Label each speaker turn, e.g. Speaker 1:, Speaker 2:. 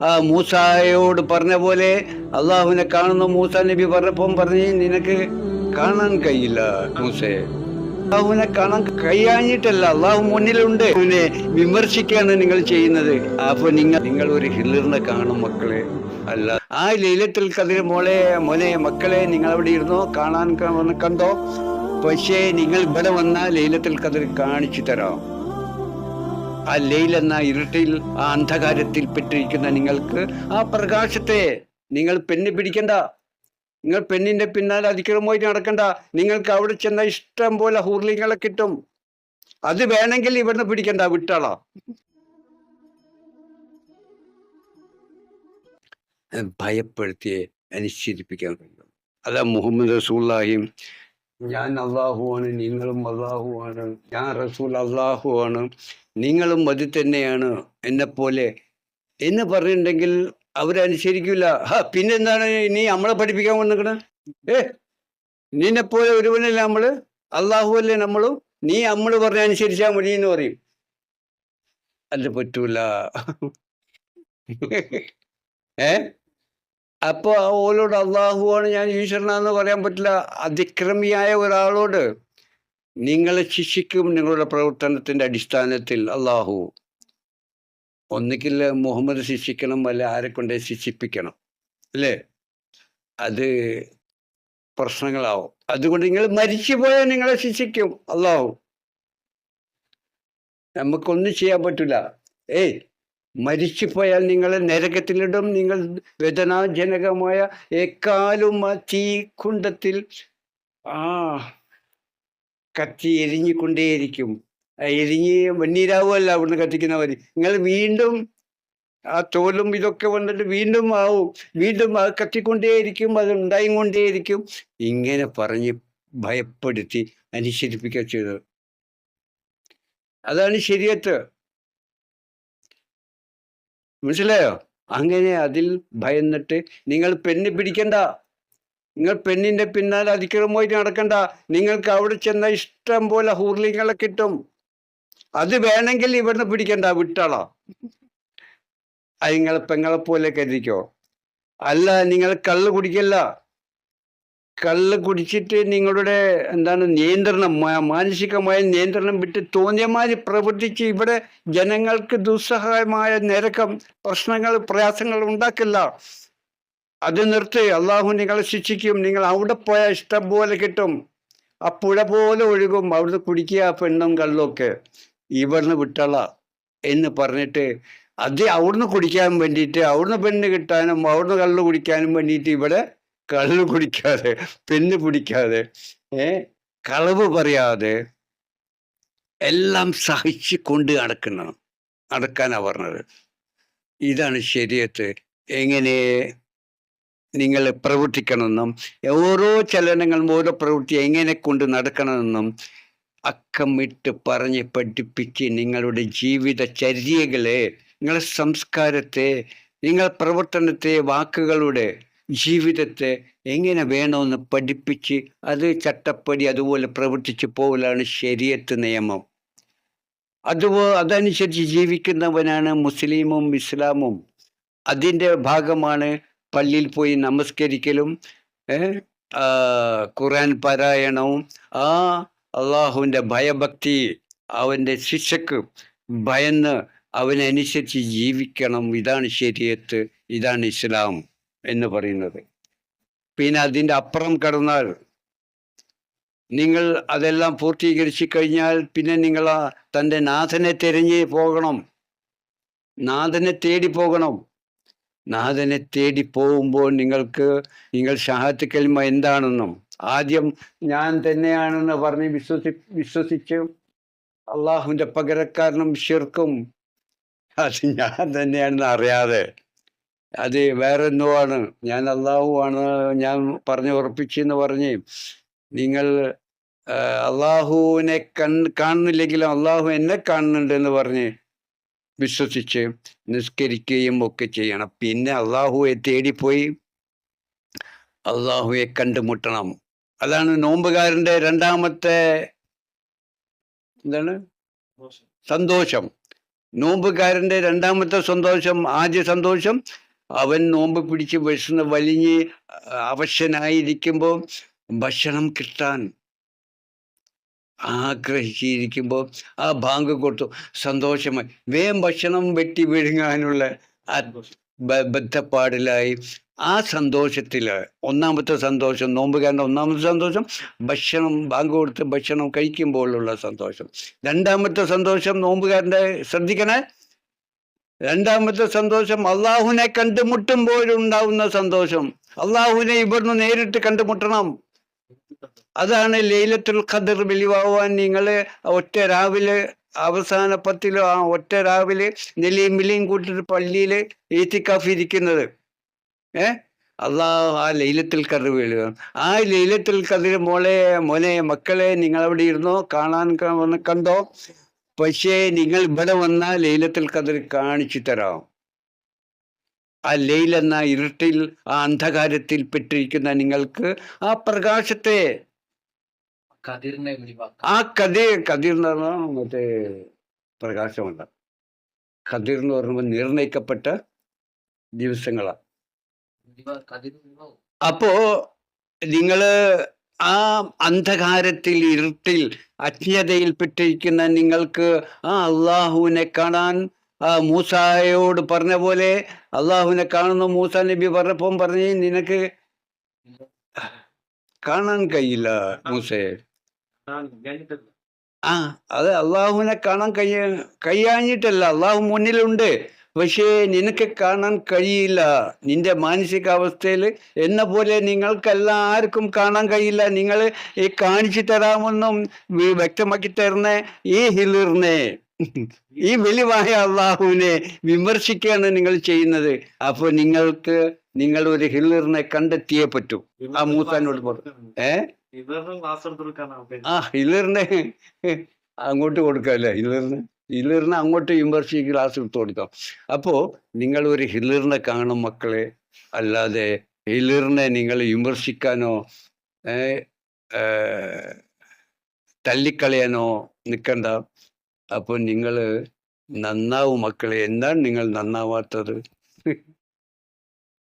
Speaker 1: ആ മൂസായോട് പറഞ്ഞ പോലെ അള്ളാഹുവിനെ കാണുന്ന മൂസ നബി പറഞ്ഞപ്പം പറഞ്ഞ് നിനക്ക് കാണാൻ കഴിയില്ല മൂസയെ അള്ളാഹുവിനെ കാണാൻ കഴിയാഞ്ഞിട്ടല്ല അള്ളാഹു മുന്നിലുണ്ട്. അവനെ വിമർശിക്കുകയാണ് നിങ്ങൾ ചെയ്യുന്നത്. അപ്പൊ നിങ്ങൾ നിങ്ങൾ ഒരു ഹില്ലറിനെ കാണും മക്കളെ. അല്ല ആ ലീലത്തിൽ കതിർ മോളെ മോനെ മക്കളെ നിങ്ങൾ അവിടെ ഇരുന്നോ? കാണാൻ കണ്ടോ? പക്ഷേ നിങ്ങൾ ഇവിടെ വന്ന ലീലത്തിൽ കതിർ കാണിച്ചു തരാം. ആ ലൈൽ എന്ന ഇരുട്ടിൽ ആ അന്ധകാരത്തിൽ പെട്ടിരിക്കുന്ന നിങ്ങൾക്ക് ആ പ്രകാശത്തെ നിങ്ങൾ പെണ്ണ് പിടിക്കണ്ട. നിങ്ങൾ പെണ്ണിന്റെ പിന്നാലെ അതിക്രമമായി നടക്കണ്ട. നിങ്ങൾക്ക് അവിടെ ചെന്ന ഇഷ്ടം പോലെ ഹൂർലിങ്ങളെ കിട്ടും. അത് വേണമെങ്കിൽ ഇവിടുന്ന് പിടിക്കണ്ട വിട്ടാളോ. ഭയപ്പെടുത്തിയെ അനുശീലിപ്പിക്കാൻ കഴിയും. അതാ മുഹമ്മദ് റസൂല്ലാഹിയും ഞാൻ അള്ളാഹുവാണ് നിങ്ങളും അള്ളാഹുവാണ് ഞാൻ റസൂൽ അള്ളാഹുവാണ് നിങ്ങളും അത് തന്നെയാണ് എന്നെ പോലെ എന്ന് പറഞ്ഞിട്ടുണ്ടെങ്കിൽ അവരനുസരിക്കില്ല ഹാ പിന്നെന്താണ് നീ നമ്മളെ പഠിപ്പിക്കാൻ വന്നിക്കണ? ഏ നിന്നെ പോലെ ഒരുവനല്ലേ നമ്മൾ? അള്ളാഹു അല്ലേ നമ്മളും? നീ നമ്മൾ പറഞ്ഞ അനുസരിച്ചാൽ മതി എന്ന് പറയും. അത് പറ്റൂല. ഏ? അപ്പൊ ഓലോട് അള്ളാഹുവാണ് ഞാൻ ഈശ്വരനാന്ന് പറയാൻ പറ്റില്ല. അതിക്രമിയായ ഒരാളോട് നിങ്ങളെ ശിക്ഷിക്കും നിങ്ങളുടെ പ്രവർത്തനത്തിന്റെ അടിസ്ഥാനത്തിൽ അള്ളാഹു. ഒന്നുകിൽ മുഹമ്മദ് ശിക്ഷിക്കണം അല്ല ആരെ കൊണ്ടേ ശിക്ഷിപ്പിക്കണം അല്ലേ? അത് പ്രശ്നങ്ങളാവും. അതുകൊണ്ട് നിങ്ങൾ മരിച്ചു പോയാൽ നിങ്ങളെ ശിക്ഷിക്കും അള്ളാഹു. നമുക്കൊന്നും ചെയ്യാൻ പറ്റില്ല ഏയ് മരിച്ചു പോയാൽ നിങ്ങളെ നരകത്തിലിടും. നിങ്ങൾ വേദനാജനകമായ എക്കാലും ആ തീ കുണ്ടത്തിൽ ആ കത്തി എരിഞ്ഞിക്കൊണ്ടേയിരിക്കും ആ എരിഞ്ഞ് വെണ്ണീരാവുമല്ല അവിടുന്ന് കത്തിക്കുന്നവർ നിങ്ങൾ വീണ്ടും ആ തോലും ഇതൊക്കെ വന്നിട്ട് വീണ്ടും ആവും. വീണ്ടും അത് കത്തിക്കൊണ്ടേയിരിക്കും അത് ഉണ്ടായിക്കൊണ്ടേയിരിക്കും. ഇങ്ങനെ പറഞ്ഞ് ഭയപ്പെടുത്തി അനുശരിപ്പിക്കുക ചെയ്തത്. അതാണ് ശരിയത്ത്. മനസ്സിലായോ? അങ്ങനെ അതിൽ ഭയന്നിട്ട് നിങ്ങൾ പെണ്ണ് പിടിക്കണ്ട. നിങ്ങൾ പെണ്ണിന്റെ പിന്നാലെ അതിക്രമമായി നടക്കണ്ട. നിങ്ങൾക്ക് അവിടെ ചെന്ന ഇഷ്ടം പോലെ ഹൂർലിങ്ങളെ കിട്ടും. അത് വേണമെങ്കിൽ ഇവിടുന്ന് പിടിക്കണ്ട വിട്ടാളോ. അത് നിങ്ങൾ പെങ്ങളെ പോലെ കരുതിക്കോ. അല്ല നിങ്ങൾ കള്ള് കുടിക്കല്ല. കള്ള് കുടിച്ചിട്ട് നിങ്ങളുടെ എന്താണ് നിയന്ത്രണം മാനസികമായ നിയന്ത്രണം വിട്ട് തോന്നിയമാതിരി പ്രവർത്തിച്ച് ഇവിടെ ജനങ്ങൾക്ക് ദുസ്സഹായമായ നിരക്കം പ്രശ്നങ്ങൾ പ്രയാസങ്ങൾ ഉണ്ടാക്കില്ല. അത് നിർത്തി. അള്ളാഹു നിങ്ങളെ ശിക്ഷിക്കും. നിങ്ങൾ അവിടെ പോയാൽ ഇഷ്ടം പോലെ കിട്ടും. ആ പുഴ പോലെ ഒഴുകും. അവിടുന്ന് കുടിക്കുക പെണ്ണും കള്ളുമൊക്കെ ഇവിടുന്ന് വിട്ടള എന്ന് പറഞ്ഞിട്ട് അത് അവിടുന്ന് കുടിക്കാൻ വേണ്ടിയിട്ട് അവിടുന്ന് പെണ്ണ് കിട്ടാനും അവിടുന്ന് കള്ള് കുടിക്കാനും വേണ്ടിയിട്ട് ഇവിടെ കള്ള് കുടിക്കാതെ പെണ്ണ് പിടിക്കാതെ ഏ കളവ് പറയാതെ എല്ലാം സഹിച്ചു കൊണ്ട് നടക്കണം. നടക്കാനാണ് പറഞ്ഞത്. ഇതാണ് ശരീരത്ത് എങ്ങനെ നിങ്ങൾ പ്രവർത്തിക്കണമെന്നും ഓരോ ചലനങ്ങളും ഓരോ പ്രവൃത്തി എങ്ങനെ കൊണ്ട് നടക്കണമെന്നും അക്കമിട്ട് പറഞ്ഞ് പഠിപ്പിച്ച് നിങ്ങളുടെ ജീവിത ചര്യകളെ നിങ്ങളുടെ സംസ്കാരത്തെ നിങ്ങളുടെ പ്രവർത്തനത്തെ വാക്കുകളുടെ ജീവിതത്തെ എങ്ങനെ വേണമെന്ന് പഠിപ്പിച്ച് അത് ചട്ടപ്പടി അതുപോലെ പ്രവർത്തിച്ച് പോകലാണ് ശരിയത്ത് നിയമം. അതുപോ അതനുസരിച്ച് ജീവിക്കുന്നവനാണ് മുസ്ലിമും ഇസ്ലാമും. അതിന്റെ ഭാഗമാണ് പള്ളിയിൽ പോയി നമസ്കരിക്കലും ഖുറാൻ പാരായണവും. ആ അള്ളാഹുവിന്റെ ഭയഭക്തി അവന്റെ ശിക്ഷക്ക് ഭയന്ന് അവനനുസരിച്ച് ജീവിക്കണം. ഇതാണ് ശരിയത്ത് ഇതാണ് ഇസ്ലാം. എന്ന് പറയുന്നത്. പിന്നെ അതിന്റെ അപ്പുറം കടന്നാൽ നിങ്ങൾ അതെല്ലാം പൂർത്തീകരിച്ചു കഴിഞ്ഞാൽ പിന്നെ നിങ്ങൾ തന്റെ നാഥനെ തിരഞ്ഞ് പോകണം. നാഥനെ തേടി പോകണം. നാഥനെ തേടി പോകുമ്പോൾ നിങ്ങൾക്ക് നിങ്ങൾ ഷഹാത്ത് കലിമ എന്താണെന്നും ആദ്യം ഞാൻ തന്നെയാണെന്ന് പറഞ്ഞ് വിശ്വസി വിശ്വസിച്ച് അള്ളാഹുവിന്റെ പകരക്കാരനും ഷിർക്കും അത് ഞാൻ തന്നെയാണെന്ന് അറിയാതെ അത് വേറെ എന്തോ ആണ് ഞാൻ അള്ളാഹു ആണ് ഞാൻ പറഞ്ഞു ഉറപ്പിച്ചെന്ന് പറഞ്ഞ് നിങ്ങൾ അള്ളാഹുവിനെ കൺ കാണുന്നില്ലെങ്കിലും അള്ളാഹു എന്നെ കാണുന്നുണ്ട് എന്ന് പറഞ്ഞ് വിശ്വസിച്ച് നിസ്കരിക്കുകയും ഒക്കെ ചെയ്യണം. പിന്നെ അള്ളാഹുവെ തേടിപ്പോയി അള്ളാഹുവെ കണ്ടുമുട്ടണം. അതാണ് നോമ്പുകാരന്റെ രണ്ടാമത്തെ എന്താണ്? സന്തോഷം. നോമ്പുകാരന്റെ രണ്ടാമത്തെ സന്തോഷം ആദ്യ സന്തോഷം അവൻ നോമ്പ് പിടിച്ച് വിശന്ന് വലിഞ്ഞ് അവശനായിരിക്കുമ്പോൾ ഭക്ഷണം കിട്ടാൻ ആഗ്രഹിച്ചിരിക്കുമ്പോൾ ആ ബാങ്ക് കൊടുത്തു. സന്തോഷമായി. വേം ഭക്ഷണം വെട്ടി വിഴുങ്ങാനുള്ള ബദ്ധപ്പാടിലായി. ആ സന്തോഷത്തിൽ ഒന്നാമത്തെ സന്തോഷം നോമ്പുകാരന്റെ ഒന്നാമത്തെ സന്തോഷം ഭക്ഷണം ബാങ്ക് കൊടുത്ത് ഭക്ഷണം കഴിക്കുമ്പോഴുള്ള സന്തോഷം. രണ്ടാമത്തെ സന്തോഷം നോമ്പുകാരന്റെ ശ്രദ്ധിക്കണേ. രണ്ടാമത്തെ സന്തോഷം അള്ളാഹുവിനെ കണ്ടുമുട്ടുമ്പോഴുണ്ടാവുന്ന സന്തോഷം. അള്ളാഹുവിനെ ഇവിടുന്ന് നേരിട്ട് കണ്ടുമുട്ടണം. അതാണ് ലൈലത്തുൽ ഖദർ വെളിവാവാൻ നിങ്ങൾ ഒറ്റ രാവിലെ അവസാന പത്തിലോ ആ ഒറ്റ രാവിലെ നെല്ലിയും മില്ലിയും കൂട്ടിട്ട് പള്ളിയിൽ ഏത്തിക്കാഫ് ഇരിക്കുന്നത്. ഏ? അള്ളാഹ് ആ ലൈലത്തിൽ കറി വീഴുക ആ ലൈലത്തിൽ കറി മോളെ മോനെ മക്കളെ നിങ്ങൾ അവിടെ ഇരുന്നോ കാണാൻ കണ്ടോ? പക്ഷേ നിങ്ങൾ ഇവിടെ വന്നാൽ ലൈലത്തിൽ ഖദർ കാണിച്ചു തരാം. ആ ലൈൽ എന്ന ഇരുട്ടിൽ ആ അന്ധകാരത്തിൽ പെട്ടിരിക്കുന്ന നിങ്ങൾക്ക് ആ പ്രകാശത്തെ ആ കതിർ കതിർ എന്ന് പറഞ്ഞാൽ മറ്റേ പ്രകാശമല്ല കതിർ എന്ന് പറയുമ്പോൾ നിർണയിക്കപ്പെട്ട ദിവസങ്ങളാണ്
Speaker 2: കതിർ
Speaker 1: അപ്പോ നിങ്ങൾ ആ അന്ധകാരത്തിൽ ഇരുട്ടിൽ അജ്ഞതയിൽ പെട്ടിരിക്കുന്ന നിങ്ങൾക്ക് ആ അള്ളാഹുവിനെ കാണാൻ ആ മൂസായോട് പറഞ്ഞ പോലെ അള്ളാഹുവിനെ കാണുന്ന മൂസ നബി പറഞ്ഞപ്പം പറഞ്ഞ് നിനക്ക് കാണാൻ കഴിയില്ല മൂസയെ ആ അത് അള്ളാഹുവിനെ കാണാൻ കഴിയ കഴിയാഞ്ഞിട്ടല്ല അള്ളാഹു മുന്നിലുണ്ട്. പക്ഷേ നിനക്ക് കാണാൻ കഴിയില്ല. നിന്റെ മാനസികാവസ്ഥയിൽ എന്ന പോലെ നിങ്ങൾക്കെല്ലാവർക്കും കാണാൻ കഴിയില്ല. നിങ്ങൾ ഈ കാണിച്ചു തരാമെന്നും വ്യക്തമാക്കി തരുന്ന ഈ ഹിലിറിനെ. ഈ വെളിവായ അള്ളാഹുവിനെ വിമർശിക്കുകയാണ് നിങ്ങൾ ചെയ്യുന്നത്. അപ്പോൾ നിങ്ങൾക്ക് നിങ്ങൾ ഒരു ഹിലിറിനെ കണ്ടെത്തിയേ പറ്റൂ. ആ മൂത്താനോട് പറഞ്ഞു ഏ? ആ ഹിലിറിനെ അങ്ങോട്ട് കൊടുക്കാല്ലേ? ഹിലറിന്? ഹിലറിന് അങ്ങോട്ട് വിമർശിച്ച് ക്ലാസ് എടുത്ത് കൊടുക്കാം. അപ്പോ നിങ്ങൾ ഒരു ഹിലറിനെ കാണും മക്കളെ. അല്ലാതെ ഹിലറിനെ നിങ്ങൾ വിമർശിക്കാനോ ഏ, ഏ, തള്ളിക്കളയാനോ നിൽക്കണ്ട അപ്പോൾ നിങ്ങൾ നന്നാവും മക്കളെ. എന്താണ് നിങ്ങൾ നന്നാവാത്തത്?